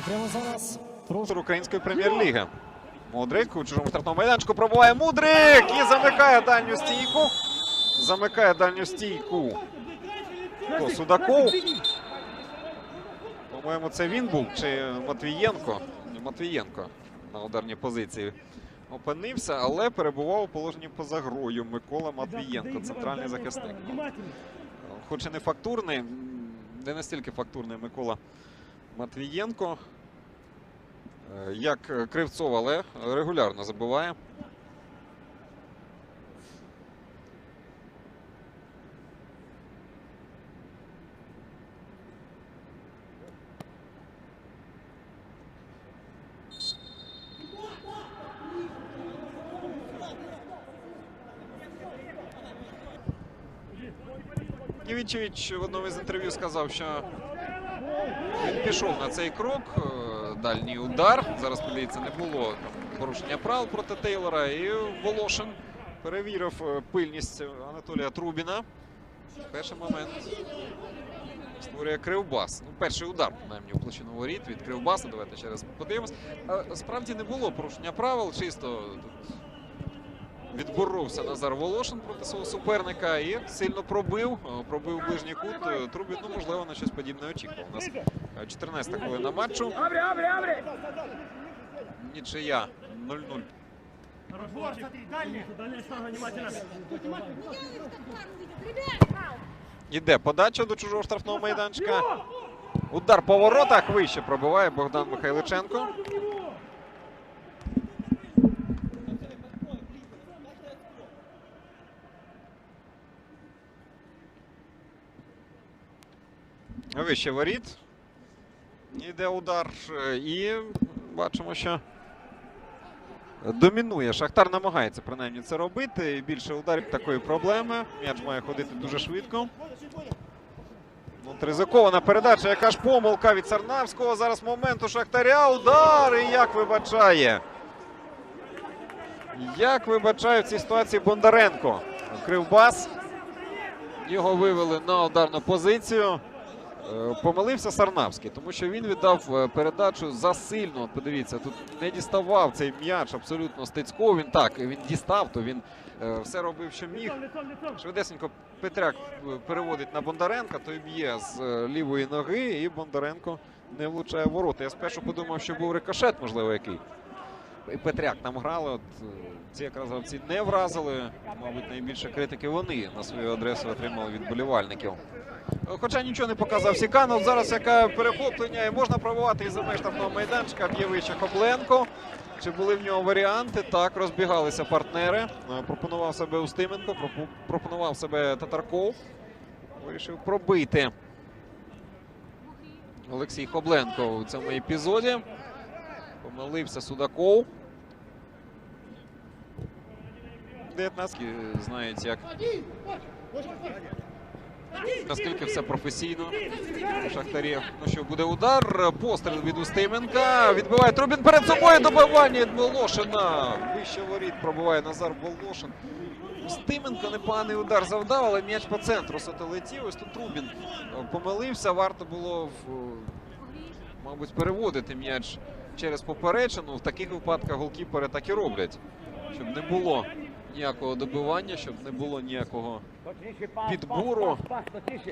А прямо зараз прошу. Української прем'єр-ліги. Мудрик у чужому штрафному майданчику пробуває Мудрик і замикає дальню стійку. Замикає дальню стійку. Хто, Судаков. По-моєму, це він був чи Матвієнко. Матвієнко на ударній позиції опинився, але перебував у положенні поза грою Микола Матвієнко, центральний захисник. Хоч і не фактурний, не настільки фактурний Микола Матвієнко, е, як Кривцов, але регулярно забиває. Нівічевич в одному із інтерв'ю сказав, що він пішов на цей крок. е, Дальній удар. Зараз подивіться, не було порушення правил проти Тейлора. І Волошин перевірив е, пильність Анатолія Трубіна. Перший момент створює Кривбас. Ну, перший удар, принаймні, у площину воріт від Кривбаса. Давайте ще раз подивимось. Справді не було порушення правил. Чисто тут відборовся Назар Волошин проти свого суперника і сильно пробив. Е, Пробив ближній кут. Трубін, ну, можливо, на щось подібне очікував. У нас е, 14 хвилина матчу. Нічия 0-0. Хорошо, смотри, дальний. Дальняя штанга, внимательно. Іде подача до чужого штрафного майданчика. Удар по воротах вище пробиває Богдан Михайличенко. Вище воріт. Іде удар. е, І бачимо, що домінує. Шахтар намагається принаймні це робити. І Більше ударів такої проблеми. М'яч має ходити дуже швидко. От ризикована передача. Яка ж помилка від Сарнавського. Зараз момент у Шахтаря. Удар. І як вибачає. Як вибачає в цій ситуації Бондаренко. Кривбас. Його вивели на ударну позицію. Е, Помилився Сарнавський, тому що він віддав е, передачу засильно. Подивіться, тут не діставав цей м'яч абсолютно Стецького. Він так, він дістав, то він е, все робив, що міг. Швидесенько Петряк переводить на Бондаренка, той б'є з лівої ноги, і Бондаренко не влучає ворота. Я спершу подумав, що був рикошет, можливо, який. І Петряк там грали. От ці якраз гравці не вразили. Мабуть, найбільше критики вони на свою адресу отримали від болівальників. Хоча нічого не показав Сікан. От зараз яке перехоплення і можна пробувати із за меж штрафного майданчика. Б'є вище Хобленко. Чи були в нього варіанти? Так, розбігалися партнери. Е, Пропонував себе Устименко, пропонував себе Татарков. Вирішив пробити Олексій Хобленко у цьому епізоді. Помилився Судаков. 19 знають, як наскільки все професійно у Шахтарів. Ну що, буде удар. Постріл від Устименка. Відбиває Трубін перед собою. Добивання від Волошина. Вище воріт пробиває Назар Волошин. Устименко непоганий удар завдав, але м'яч по центру суто летів. Ось тут Трубін е, помилився. Варто було, в, мабуть, переводити м'яч через поперечину. В таких випадках голкіпери так і роблять. Щоб не було ніякого добивання, щоб не було ніякого підбору.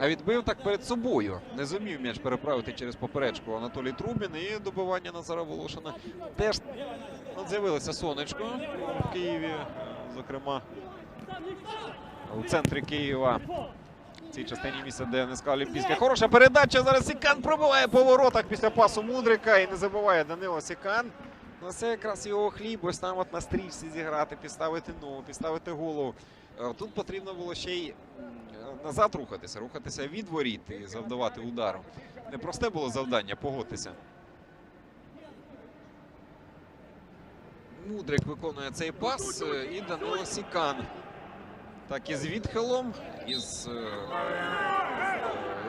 А відбив так перед собою. Не зумів м'яч переправити через поперечку Анатолій Трубін і добивання Назара Волошина. Теж з'явилося сонечко в Києві, зокрема у центрі Києва. В цій частині місця, де НСК Олімпійська. Хороша передача. Зараз Сікан пробиває по воротах після пасу Мудрика і не забуває Данило Сікан. Ну, це якраз його хліб, ось там от на стрічці зіграти, підставити ногу, підставити голову. Е, Тут потрібно було ще й назад рухатися, рухатися від воріт і завдавати удару. Непросте було завдання, погодьтеся. Мудрик виконує цей пас е, і Данило Сікан. Так, із відхилом, із е,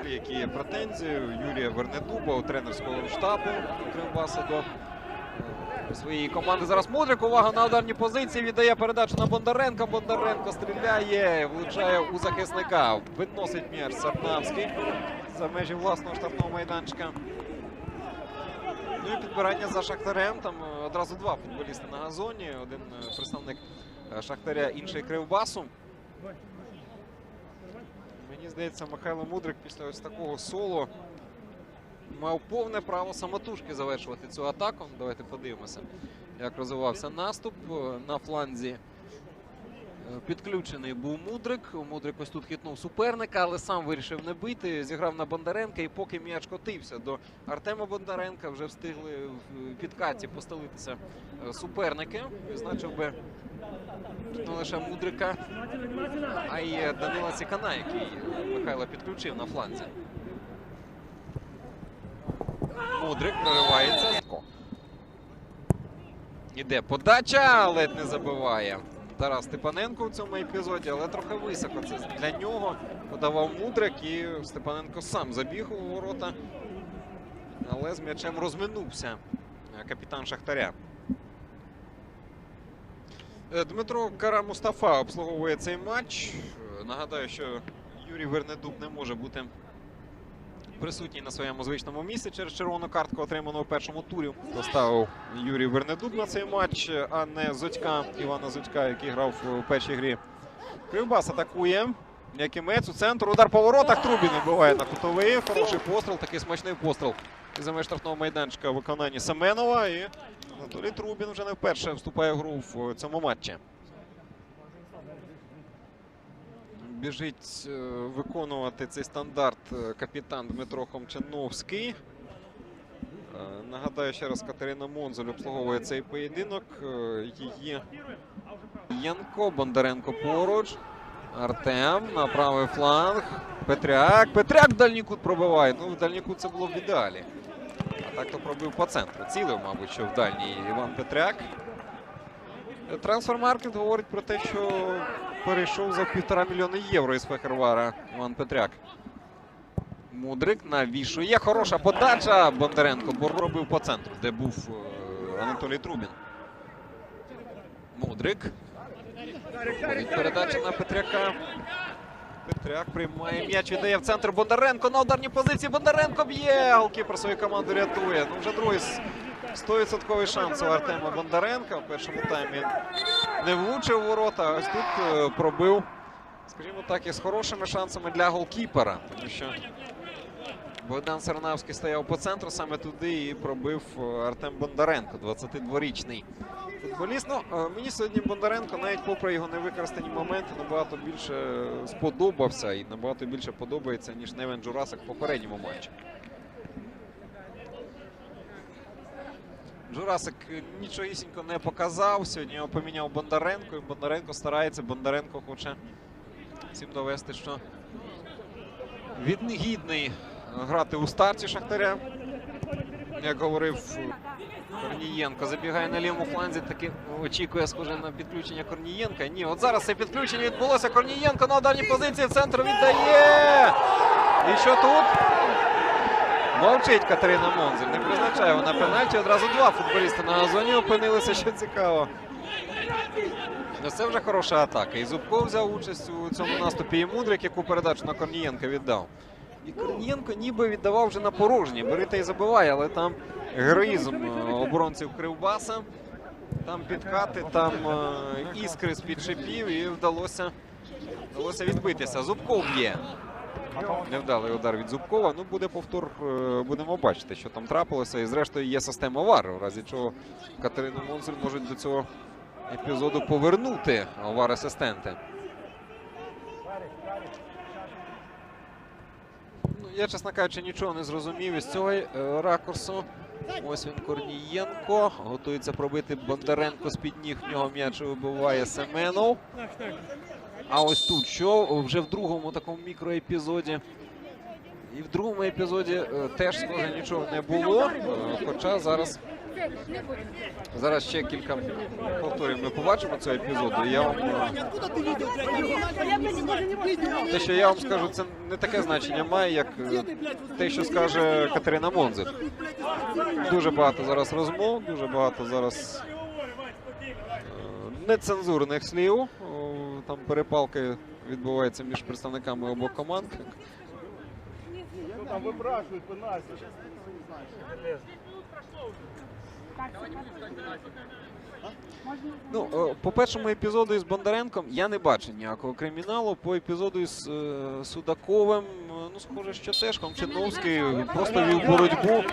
які є претензії Юрія Вернедуба, у тренерського штабу Кривбаса до своєї команди. Зараз Мудрик. Увага на ударні позиції. Віддає передачу на Бондаренка. Бондаренко стріляє, влучає у захисника. Відносить м'яч Сарнавський за межі власного штрафного майданчика. Ну і підбирання за Шахтарем. Там е, одразу два футболісти на газоні. Один е, представник е, Шахтаря, інший Кривбасу. Мені здається, Михайло Мудрик після ось такого соло мав повне право самотужки завершувати цю атаку. Давайте подивимося, як розвивався наступ е, на фланзі. Е, Підключений був Мудрик. Мудрик ось тут хитнув суперника, але сам вирішив не бити. Зіграв на Бондаренка. І поки м'яч котився до Артема Бондаренка, вже встигли в підкаті постелитися е, суперники. Відзначив би не лише Мудрика, а й Данила Цікана, який Михайло підключив на фланзі. Мудрик проривається. Іде подача, ледь не забиває. Тарас Степаненко в цьому епізоді, але трохи високо. Це для нього подавав Мудрик і Степаненко сам забіг у ворота. Але з м'ячем розминувся капітан Шахтаря. Е, Дмитро Кара Мустафа обслуговує цей матч. Е, Нагадаю, що Юрій Вернедуб не може бути присутній на своєму звичному місці через червону картку, отриману у першому турі. Поставив Юрій Вернедуб на цей матч, а не Зодька, Івана Зодька, який грав у першій грі. Кривбас атакує. Якимець у центр. Удар по воротах. Трубін вибиває на кутовий. Хороший постріл, такий смачний постріл. Із меж штрафного майданчика в виконанні Семенова. І Анатолій Трубін вже не вперше вступає в гру в цьому матчі. Біжить е, виконувати цей стандарт е, капітан Дмитро Хомчановський. Е, Нагадаю ще раз, Катерина Монзель обслуговує цей поєдинок. Її Янко, Бондаренко поруч. Артем на правий фланг. Петряк. Петряк в дальній кут пробиває. Ну, в дальній кут це було в ідеалі. А так то пробив по центру. Цілив, мабуть, що в дальній Іван Петряк. Трансфермаркет говорить про те, що перейшов за півтора мільйони євро із Фехервара Іван Петряк. Мудрик навішує. Хороша подача. Бондаренко бо робив по центру, де був е, Анатолій Трубін. Мудрик. Передача на Петряка. Петряк приймає м'яч, віддає в центр Бондаренко на ударній позиції. Бондаренко б'є. Голкіпер свою команду рятує. Ну вже другий 100% шанс у Артема Бондаренка. В першому таймі не влучив ворота. а Ось тут е, пробив, скажімо так, із хорошими шансами для голкіпера. Тому що Богдан Сарнавський стояв по центру саме туди і пробив е, Артем Бондаренко, 22-річний футболіст. Ну, е, мені сьогодні Бондаренко, навіть попри його невикористані моменти, набагато більше сподобався і набагато більше подобається, ніж Невен Джурасик в попередньому матчі. Джурасик е, нічогісінько не показав. Сьогодні його поміняв Бондаренко. І Бондаренко старається. Бондаренко хоче всім довести, що він гідний грати у старті Шахтаря. Як говорив е, Корнієнко, забігає на лівому фланзі, таки очікує схоже на підключення Корнієнка. Ні, от зараз це підключення відбулося. Корнієнко на ударній позиції в центр віддає. І що тут? Мовчить Катерина Монзель. Не призначає вона пенальті. Одразу два футболісти на газоні опинилися, що цікаво. Ну, Це вже хороша атака. І Зубков взяв участь у цьому наступі і Мудрик, яку передачу на Корнієнка віддав. І Корнієнко ніби віддавав вже на порожній. Бери та й забиває, але там героїзм е, оборонців Кривбаса. Там підкати, там е, іскри з-під шипів і вдалося, вдалося відбитися. Зубков б'є. Невдалий удар від Зубкова. Ну, буде повтор, е, будемо бачити, що там трапилося. І зрештою є система ВАР, в разі чого Катерину Монзель можуть до цього епізоду повернути ВАР-асистенти. Ну, я, чесно кажучи, нічого не зрозумів із цього е, ракурсу. Ось він Корнієнко. Готується пробити Бондаренко з-під ніг. В нього м'яч вибиває Семенов. А ось тут що вже в другому такому мікроепізоді. І в другому епізоді е, теж схоже нічого не було. Е, Хоча зараз, зараз ще кілька повторів ми побачимо цього епізоду. Я вам е, те, що я вам скажу, це не таке значення має, як те, що скаже Катерина Монзик. Дуже багато зараз розмов, дуже багато зараз нецензурних слів. Там перепалки відбуваються між представниками обох команд. там выпрашивают пенальти. Ну, е, по першому епізоду із Бондаренком я не бачу ніякого криміналу. По епізоду із е, Судаковим, е, ну, схоже, що теж Комчиновський просто вів боротьбу.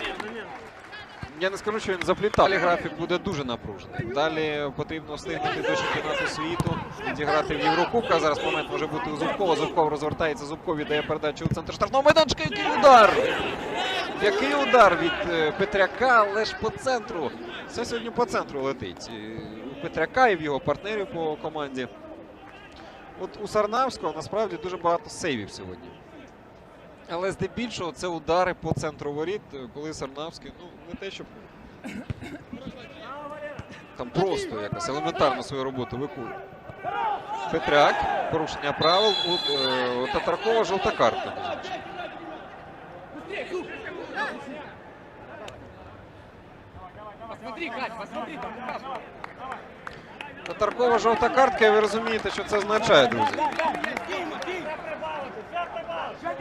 Я не скажу, що він заплітав. Далі графік буде дуже напружений. Далі потрібно встигнути до чемпіонату світу, відіграти в Єврокубках. Зараз момент може бути у Зубкова. Зубков розвертається, Зубков віддає передачу у центр штрафного майданчика. Який удар! Який удар від е, Петряка, але ж по центру. Все сьогодні по центру летить. У Петряка і в його партнерів по команді. От у Сарнавського насправді дуже багато сейвів сьогодні. Але здебільшого це удари по центру воріт, е, коли Сарнавський, ну, не те, щоб там просто якось елементарно свою роботу виконує. Петряк, порушення правил, у, е, Татаркова жовта посмотри. Татаркова жовта картка, і ви розумієте, що це означає, друзі.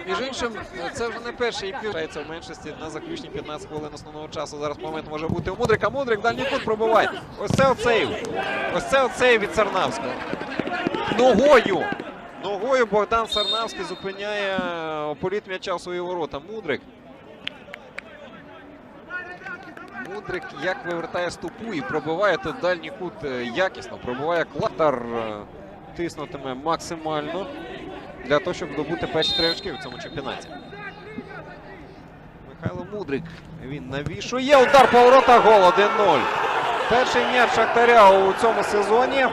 Між іншим, це вже не перший епізод. В меншості на заключні 15 хвилин основного часу. Зараз момент може бути у Мудрика. Мудрик дальній кут пробиває. Ось це оцей. Ось це оцей від Сарнавського. Ногою. Ногою Богдан Сарнавський зупиняє політ м'яча в свої ворота. Мудрик. Мудрик як вивертає стопу і пробиває тут дальній кут е, якісно. Пробиває клатар, е, тиснутиме максимально для того, щоб добути перші три очки в цьому чемпіонаті. Михайло Мудрик. Він навішує. Удар по воротах. Гол 1-0. Перший м'яч Шахтаря у цьому сезоні.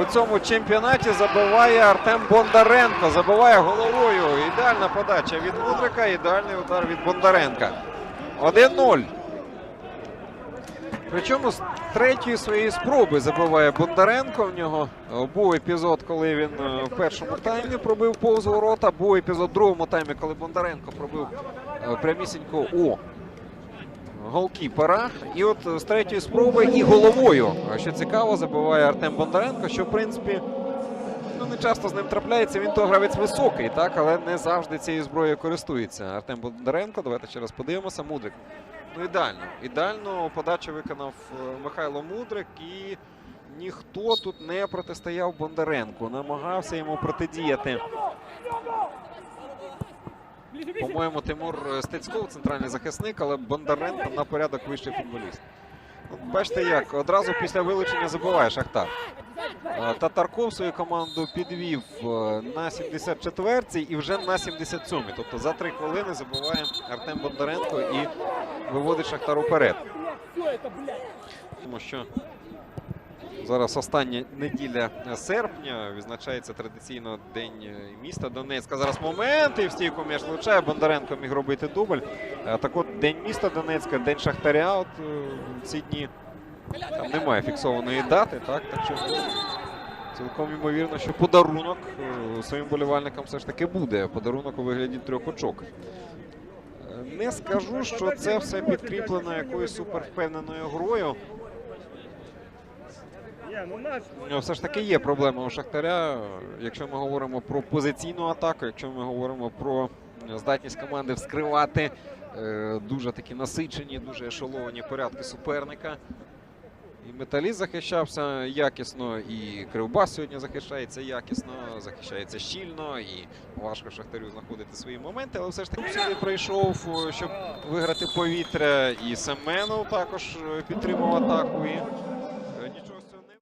У цьому чемпіонаті забиває Артем Бондаренко. Забиває головою. Ідеальна подача від Мудрика. Ідеальний удар від Бондаренка. 1-0. Причому з третьої своєї спроби забиває Бондаренко. В нього був епізод, коли він е, в першому таймі пробив повз ворота. Був епізод в другому таймі, коли Бондаренко пробив е, прямісінько у голкіпера. І от е, з третьої спроби і головою, що цікаво, забиває Артем Бондаренко, що в принципі ну, не часто з ним трапляється. Він то гравець високий, так, але не завжди цією зброєю користується. Артем Бондаренко. Давайте ще раз подивимося. Мудрик. Ну, ідеально. Ідеально подачу виконав е, Михайло Мудрик і ніхто тут не протистояв Бондаренку. Намагався йому протидіяти. По-моєму, Тимур Стецьков, центральний захисник, але Бондаренко на порядок вищий футболіст. Бачите як, одразу після вилучення забиває Шахтар. Е, Татарков свою команду підвів е, на 74-й і вже на 77-й. Тобто за три хвилини забиває Артем Бондаренко і виводить Шахтар уперед. Тому що зараз остання неділя серпня відзначається традиційно День міста Донецька. Зараз момент і в стійку м'яч влучає. Бондаренко міг робити дубль. Так от День міста Донецька, День Шахтаря. От е, ці дні там немає фіксованої дати, так? Так що цілком ймовірно, що подарунок е, своїм болівальникам все ж таки буде. Подарунок у вигляді трьох очок. Не скажу, що це все підкріплено якоюсь супервпевненою грою. Ну, Все ж таки є проблема у Шахтаря. Якщо ми говоримо про позиційну атаку, якщо ми говоримо про здатність команди вскривати е, дуже такі насичені, дуже ешеловані порядки суперника. І металіст захищався якісно, і кривба сьогодні захищається якісно, захищається щільно, і важко Шахтарю знаходити свої моменти, але все ж таки сюди прийшов, е, щоб виграти повітря. І Семенов також е, підтримав атаку. І